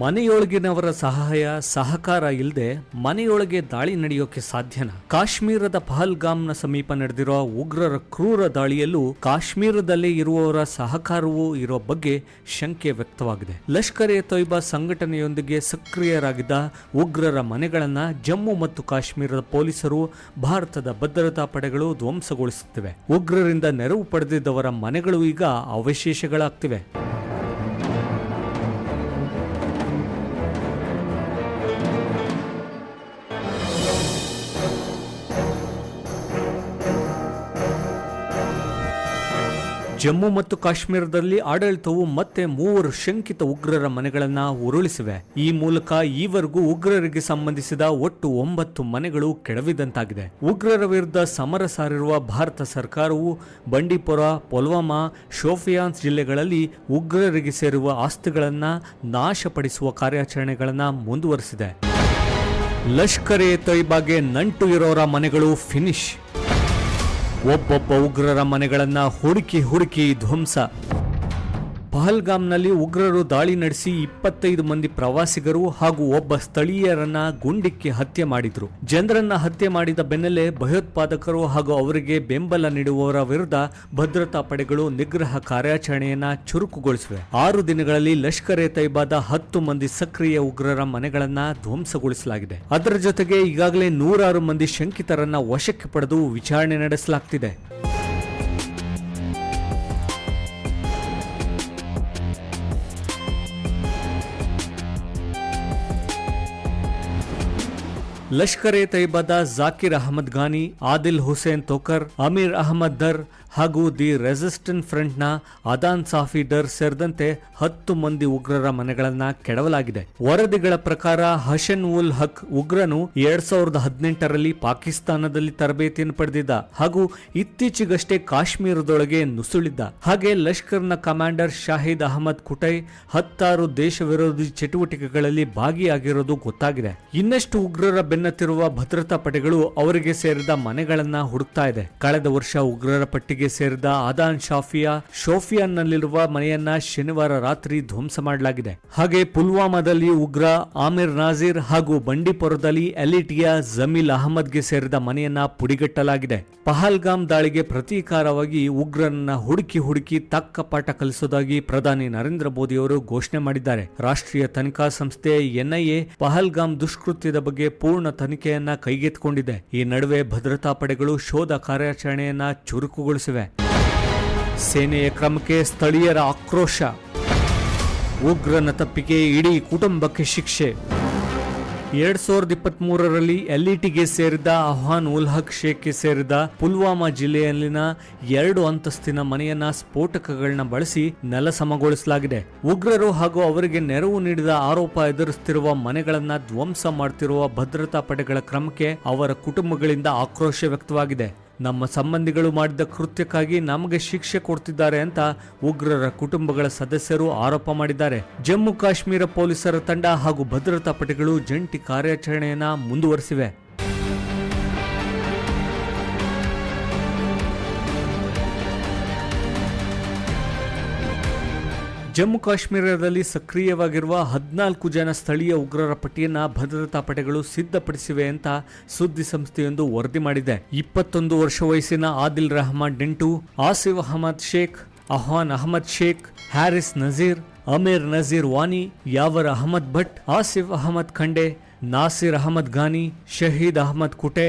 ಮನೆಯೊಳಗಿನವರ ಸಹಾಯ, ಸಹಕಾರ ಇಲ್ಲದೆ ಮನೆಯೊಳಗೆ ದಾಳಿ ನಡೆಯೋಕೆ ಸಾಧ್ಯನಾ? ಕಾಶ್ಮೀರದ ಪಹಲ್ಗಾಮ್ನ ಸಮೀಪ ನಡೆದಿರೋ ಉಗ್ರರ ಕ್ರೂರ ದಾಳಿಯಲ್ಲೂ ಕಾಶ್ಮೀರದಲ್ಲಿ ಇರುವವರ ಸಹಕಾರವೂ ಇರೋ ಬಗ್ಗೆ ಶಂಕೆ ವ್ಯಕ್ತವಾಗಿದೆ. ಲಷ್ಕರ್ ಎ ತೊಯ್ಬಾ ಸಂಘಟನೆಯೊಂದಿಗೆ ಸಕ್ರಿಯರಾಗಿದ್ದ ಉಗ್ರರ ಮನೆಗಳನ್ನು ಜಮ್ಮು ಮತ್ತು ಕಾಶ್ಮೀರದ ಪೊಲೀಸರು ಭಾರತದ ಭದ್ರತಾ ಪಡೆಗಳು ಧ್ವಂಸಗೊಳಿಸುತ್ತಿವೆ. ಉಗ್ರರಿಂದ ನೆರವು ಪಡೆದಿದ್ದವರ ಮನೆಗಳು ಈಗ ಅವಶೇಷಗಳಾಗ್ತಿವೆ. ಜಮ್ಮು ಮತ್ತು ಕಾಶ್ಮೀರದಲ್ಲಿ ಆಡಳಿತವು ಮತ್ತೆ ಮೂವರು ಶಂಕಿತ ಉಗ್ರರ ಮನೆಗಳನ್ನು ಉರುಳಿಸಿವೆ. ಈ ಮೂಲಕ ಈವರೆಗೂ ಉಗ್ರರಿಗೆ ಸಂಬಂಧಿಸಿದ ಒಟ್ಟು ಒಂಬತ್ತು ಮನೆಗಳು ಕೆಡವಿದಂತಾಗಿದೆ. ಉಗ್ರರ ವಿರುದ್ಧ ಸಮರ ಸಾರಿರುವ ಭಾರತ ಸರ್ಕಾರವು ಬಂಡೀಪುರ, ಪುಲ್ವಾಮಾ ಶೋಫಿಯಾನ್ಸ್ ಜಿಲ್ಲೆಗಳಲ್ಲಿ ಉಗ್ರರಿಗೆ ಸೇರುವ ಆಸ್ತಿಗಳನ್ನು ನಾಶಪಡಿಸುವ ಕಾರ್ಯಾಚರಣೆಗಳನ್ನು ಮುಂದುವರೆಸಿದೆ. ಲಷ್ಕರ್ ಎ ತೊಯ್ಬಾಗೆ ನಂಟು ಇರೋರ ಮನೆಗಳು ಫಿನಿಶ್ ಒಬ್ಬೊಬ್ಬ ಉಗ್ರರ ಮನೆಗಳನ್ನ ಹುಡುಕಿ ಹುಡುಕಿ ಧ್ವಂಸ. ಪಹಲ್ಗಾಮ್ನಲ್ಲಿ ಉಗ್ರರು ದಾಳಿ ನಡೆಸಿ ಇಪ್ಪತ್ತೈದು ಮಂದಿ ಪ್ರವಾಸಿಗರು ಹಾಗೂ ಒಬ್ಬ ಸ್ಥಳೀಯರನ್ನ ಗುಂಡಿಕ್ಕಿ ಹತ್ಯೆ ಮಾಡಿದ್ರು. ಜನರನ್ನ ಹತ್ಯೆ ಮಾಡಿದ ಬೆನ್ನಲ್ಲೇ ಭಯೋತ್ಪಾದಕರು ಹಾಗೂ ಅವರಿಗೆ ಬೆಂಬಲ ನೀಡುವವರ ವಿರುದ್ಧ ಭದ್ರತಾ ಪಡೆಗಳು ನಿಗ್ರಹ ಕಾರ್ಯಾಚರಣೆಯನ್ನ ಚುರುಕುಗೊಳಿಸಿವೆ. ಆರು ದಿನಗಳಲ್ಲಿ ಲಷ್ಕರ್ ಎ ತೈಬಾದ ಹತ್ತು ಮಂದಿ ಸಕ್ರಿಯ ಉಗ್ರರ ಮನೆಗಳನ್ನ ಧ್ವಂಸಗೊಳಿಸಲಾಗಿದೆ. ಅದರ ಜೊತೆಗೆ ಈಗಾಗಲೇ ನೂರಾರು ಮಂದಿ ಶಂಕಿತರನ್ನ ವಶಕ್ಕೆ ಪಡೆದು ವಿಚಾರಣೆ ನಡೆಸಲಾಗ್ತಿದೆ. ಲಷ್ಕರ್ ಎ ತೈಬಾದ ಜಾಕಿರ್ ಅಹಮದ್ ಘಾನಿ ಆದಿಲ್ ಹುಸೇನ್ ತೋಕರ್ ಅಮೀರ್ ಅಹಮದ್ ದರ್ ಹಾಗೂ ದಿ ರೆಸಿಸ್ಟೆಂಟ್ ಫ್ರಂಟ್ನ ಅದಾನ್ ಸಾಫಿ ಡರ್ ಸೇರಿದಂತೆ ಹತ್ತು ಮಂದಿ ಉಗ್ರರ ಮನೆಗಳನ್ನ ಕೆಡವಲಾಗಿದೆ. ವರದಿಗಳ ಪ್ರಕಾರ ಹಷನ್ ಉಲ್ ಹಕ್ ಉಗ್ರನು ಎರಡ್ ಸಾವಿರದ ಹದಿನೆಂಟರಲ್ಲಿ ಪಾಕಿಸ್ತಾನದಲ್ಲಿ ತರಬೇತಿಯನ್ನು ಪಡೆದಿದ್ದ ಹಾಗೂ ಇತ್ತೀಚೆಗಷ್ಟೇ ಕಾಶ್ಮೀರದೊಳಗೆ ನುಸುಳಿದ್ದ. ಹಾಗೆ ಲಷ್ಕರ್ನ ಕಮಾಂಡರ್ ಶಾಹಿದ್ ಅಹಮದ್ ಕುಟೈ ಹತ್ತಾರು ದೇಶ ವಿರೋಧಿ ಚಟುವಟಿಕೆಗಳಲ್ಲಿ ಭಾಗಿಯಾಗಿರೋದು ಗೊತ್ತಾಗಿದೆ. ಇನ್ನಷ್ಟು ಉಗ್ರರ ಬೆನ್ನತ್ತಿರುವ ಭದ್ರತಾ ಪಡೆಗಳು ಅವರಿಗೆ ಸೇರಿದ ಮನೆಗಳನ್ನ ಹುಡುಕ್ತಾ ಇದೆ. ಕಳೆದ ವರ್ಷ ಉಗ್ರರ ಪಟ್ಟಿಗೆ ಸೇರಿದ ಆದಾನ್ ಶಾಫಿಯಾ ಶೋಫಿಯಾನ್ನಲ್ಲಿರುವ ಮನೆಯನ್ನ ಶನಿವಾರ ರಾತ್ರಿ ಧ್ವಂಸ ಮಾಡಲಾಗಿದೆ. ಹಾಗೆ ಪುಲ್ವಾಮಾದಲ್ಲಿ ಉಗ್ರ ಆಮಿರ್ ನಾಜೀರ್ ಹಾಗೂ ಬಂಡೀಪುರದಲ್ಲಿ ಎಲಿಟಿಯ ಜಮೀಲ್ ಅಹಮದ್ಗೆ ಸೇರಿದ ಮನೆಯನ್ನ ಪುಡಿಗಟ್ಟಲಾಗಿದೆ. ಪಹಲ್ಗಾಮ್ ದಾಳಿಗೆ ಪ್ರತೀಕಾರವಾಗಿ ಉಗ್ರರನ್ನ ಹುಡುಕಿ ಹುಡುಕಿ ತಕ್ಕ ಪಾಠ ಕಲಿಸೋದಾಗಿ ಪ್ರಧಾನಿ ನರೇಂದ್ರ ಮೋದಿ ಅವರು ಘೋಷಣೆ ಮಾಡಿದ್ದಾರೆ. ರಾಷ್ಟ್ರೀಯ ತನಿಖಾ ಸಂಸ್ಥೆ ಎನ್ಐಎ ಪಹಲ್ಗಾಮ್ ದುಷ್ಕೃತ್ಯದ ಬಗ್ಗೆ ಪೂರ್ಣ ತನಿಖೆಯನ್ನ ಕೈಗೆತ್ತಿಕೊಂಡಿದೆ. ಈ ನಡುವೆ ಭದ್ರತಾ ಪಡೆಗಳು ಶೋಧ ಕಾರ್ಯಾಚರಣೆಯನ್ನ ಚುರುಕುಗೊಳಿಸಿವೆ ಸೇನೆಯ ಕ್ರಮಕ್ಕೆ ಸ್ಥಳೀಯರ ಆಕ್ರೋಶ, ಉಗ್ರನ ತಪ್ಪಿಗೆ ಇಡೀ ಕುಟುಂಬಕ್ಕೆ ಶಿಕ್ಷೆ. ಎರಡ್ ಸಾವಿರದ ಇಪ್ಪತ್ತ್ ಮೂರರಲ್ಲಿ ಎಲ್ಇಟಿಗೆ ಸೇರಿದ ಅಹ್ವಾನ್ ಉಲ್ ಹಕ್ ಶೇಖ್ಗೆ ಸೇರಿದ ಪುಲ್ವಾಮಾ ಜಿಲ್ಲೆಯಲ್ಲಿನ ಎರಡು ಅಂತಸ್ತಿನ ಮನೆಯನ್ನ ಸ್ಫೋಟಕಗಳನ್ನ ಬಳಸಿ ನೆಲಸಮಗೊಳಿಸಲಾಗಿದೆ ಉಗ್ರರು ಹಾಗೂ ಅವರಿಗೆ ನೆರವು ನೀಡಿದ ಆರೋಪ ಎದುರಿಸುತ್ತಿರುವ ಮನೆಗಳನ್ನ ಧ್ವಂಸ ಮಾಡ್ತಿರುವ ಭದ್ರತಾ ಪಡೆಗಳ ಕ್ರಮಕ್ಕೆ ಅವರ ಕುಟುಂಬಗಳಿಂದ ಆಕ್ರೋಶ ವ್ಯಕ್ತವಾಗಿದೆ. ನಮ್ಮ ಸಂಬಂಧಿಗಳು ಮಾಡಿದ ಕೃತ್ಯಕ್ಕಾಗಿ ನಮಗೆ ಶಿಕ್ಷೆ ಕೊಡ್ತಿದ್ದಾರೆ ಅಂತ ಉಗ್ರರ ಕುಟುಂಬಗಳ ಸದಸ್ಯರು ಆರೋಪ ಮಾಡಿದ್ದಾರೆ. ಜಮ್ಮು ಕಾಶ್ಮೀರ ಪೊಲೀಸರ ತಂಡ ಹಾಗೂ ಭದ್ರತಾ ಪಡೆಗಳು ಜಂಟಿ ಕಾರ್ಯಾಚರಣೆಯನ್ನ ಮುಂದುವರೆಸಿವೆ. ಜಮ್ಮು ಕಾಶ್ಮೀರದಲ್ಲಿ ಸಕ್ರಿಯವಾಗಿರುವ ಹದಿನಾಲ್ಕು ಜನ ಸ್ಥಳೀಯ ಉಗ್ರರ ಪಟ್ಟಿಯನ್ನು ಭದ್ರತಾ ಪಡೆಗಳು ಸಿದ್ಧಪಡಿಸಿವೆ ಅಂತ ಸುದ್ದಿ ಸಂಸ್ಥೆಯೊಂದು ವರದಿ ಮಾಡಿದೆ. ಇಪ್ಪತ್ತೊಂದು ವರ್ಷ ವಯಸ್ಸಿನ ಆದಿಲ್ ರಹಮಾನ್ ಡೆಂಟು, ಆಸಿಫ್ ಅಹಮದ್ ಶೇಖ್, ಅಹ್ವಾನ್ ಅಹಮದ್ ಶೇಖ್ ಹ್ಯಾರಿಸ್ ನಜೀರ್, ಅಮೀರ್ ನಜೀರ್ ವಾನಿ, ಯಾವರ್ ಅಹಮದ್ ಭಟ್, ಆಸಿಫ್ ಅಹಮದ್ ಖಂಡೆ, ನಾಸಿರ್ ಅಹಮದ್ ಘಾನಿ, ಶಹೀದ್ ಅಹಮದ್ ಕುಟೆ,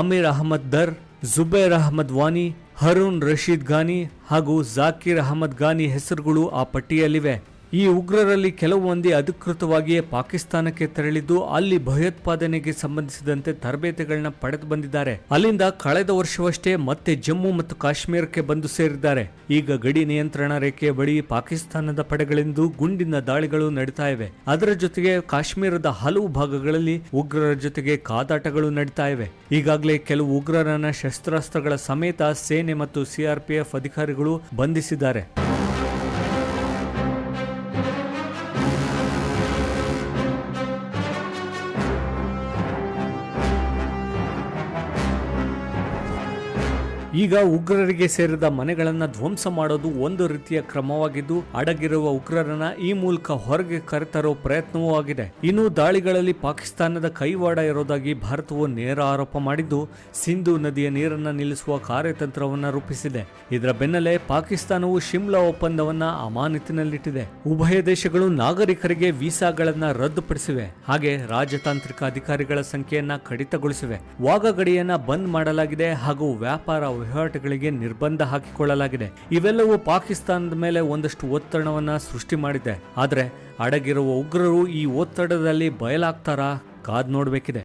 ಅಮೀರ್ ಅಹಮದ್ ದರ್ ಜುಬೇರ್ ಅಹಮದ್ ವಾನಿ ಹರೂನ್ ರಶೀದ್ ಘಾನಿ ಹಾಗೂ ಜಾಕಿರ್ ಅಹಮದ್ ಘಾನಿ ಹೆಸರುಗಳು ಆ ಪಟ್ಟಿಯಲ್ಲಿವೆ. ಈ ಉಗ್ರರಲ್ಲಿ ಕೆಲವು ಮಂದಿ ಅಧಿಕೃತವಾಗಿಯೇ ಪಾಕಿಸ್ತಾನಕ್ಕೆ ತೆರಳಿದ್ದು, ಅಲ್ಲಿ ಭಯೋತ್ಪಾದನೆಗೆ ಸಂಬಂಧಿಸಿದಂತೆ ತರಬೇತಿಗಳನ್ನ ಪಡೆದು ಬಂದಿದ್ದಾರೆ. ಅಲ್ಲಿಂದ ಕಳೆದ ವರ್ಷವಷ್ಟೇ ಮತ್ತೆ ಜಮ್ಮು ಮತ್ತು ಕಾಶ್ಮೀರಕ್ಕೆ ಬಂದು ಸೇರಿದ್ದಾರೆ. ಈಗ ಗಡಿ ನಿಯಂತ್ರಣ ರೇಖೆಯ ಬಳಿ ಪಾಕಿಸ್ತಾನದ ಪಡೆಗಳೆಂದು ಗುಂಡಿನ ದಾಳಿಗಳು ನಡೀತಾ ಇವೆ. ಅದರ ಜೊತೆಗೆ ಕಾಶ್ಮೀರದ ಹಲವು ಭಾಗಗಳಲ್ಲಿ ಉಗ್ರರ ಜೊತೆಗೆ ಕಾದಾಟಗಳು ನಡೀತಾ ಇವೆ. ಈಗಾಗಲೇ ಕೆಲವು ಉಗ್ರರನ್ನ ಶಸ್ತ್ರಾಸ್ತ್ರಗಳ ಸಮೇತ ಸೇನೆ ಮತ್ತು ಸಿಆರ್ಪಿಎಫ್ ಅಧಿಕಾರಿಗಳು ಬಂಧಿಸಿದ್ದಾರೆ. ಈಗ ಉಗ್ರರಿಗೆ ಸೇರಿದ ಮನೆಗಳನ್ನು ಧ್ವಂಸ ಮಾಡೋದು ಒಂದು ರೀತಿಯ ಕ್ರಮವಾಗಿದ್ದು, ಅಡಗಿರುವ ಉಗ್ರರನ್ನ ಈ ಮೂಲಕ ಹೊರಗೆ ಕರೆತರೋ ಪ್ರಯತ್ನವೂ ಆಗಿದೆ. ಇನ್ನು ದಾಳಿಗಳಲ್ಲಿ ಪಾಕಿಸ್ತಾನದ ಕೈವಾಡ ಇರೋದಾಗಿ ಭಾರತವು ನೇರ ಆರೋಪ ಮಾಡಿದ್ದು, ಸಿಂಧು ನದಿಯ ನೀರನ್ನ ನಿಲ್ಲಿಸುವ ಕಾರ್ಯತಂತ್ರವನ್ನ ರೂಪಿಸಿದೆ. ಇದರ ಬೆನ್ನಲ್ಲೇ ಪಾಕಿಸ್ತಾನವು ಶಿಮ್ಲಾ ಒಪ್ಪಂದವನ್ನ ಅಮಾನತಿನಲ್ಲಿಟ್ಟಿದೆ. ಉಭಯ ದೇಶಗಳು ನಾಗರಿಕರಿಗೆ ವೀಸಾಗಳನ್ನ ರದ್ದುಪಡಿಸಿವೆ. ಹಾಗೆ ರಾಜತಾಂತ್ರಿಕ ಅಧಿಕಾರಿಗಳ ಸಂಖ್ಯೆಯನ್ನ ಕಡಿತಗೊಳಿಸಿವೆ. ವಾಗ ಗಡಿಯನ್ನ ಬಂದ್ ಮಾಡಲಾಗಿದೆ ಹಾಗೂ ವ್ಯಾಪಾರ ವಹಿವಾಟುಗಳಿಗೆ ನಿರ್ಬಂಧ ಹಾಕಿಕೊಳ್ಳಲಾಗಿದೆ. ಇವೆಲ್ಲವೂ ಪಾಕಿಸ್ತಾನದ ಮೇಲೆ ಒಂದಷ್ಟು ಒತ್ತಡವನ್ನು ಸೃಷ್ಟಿ ಮಾಡಿದೆ. ಆದರೆ ಅಡಗಿರುವ ಉಗ್ರರು ಈ ಒತ್ತಡದಲ್ಲಿ ಬಯಲಾಗ್ತಾರಾ? ಕಾದ್ ನೋಡ್ಬೇಕಿದೆ.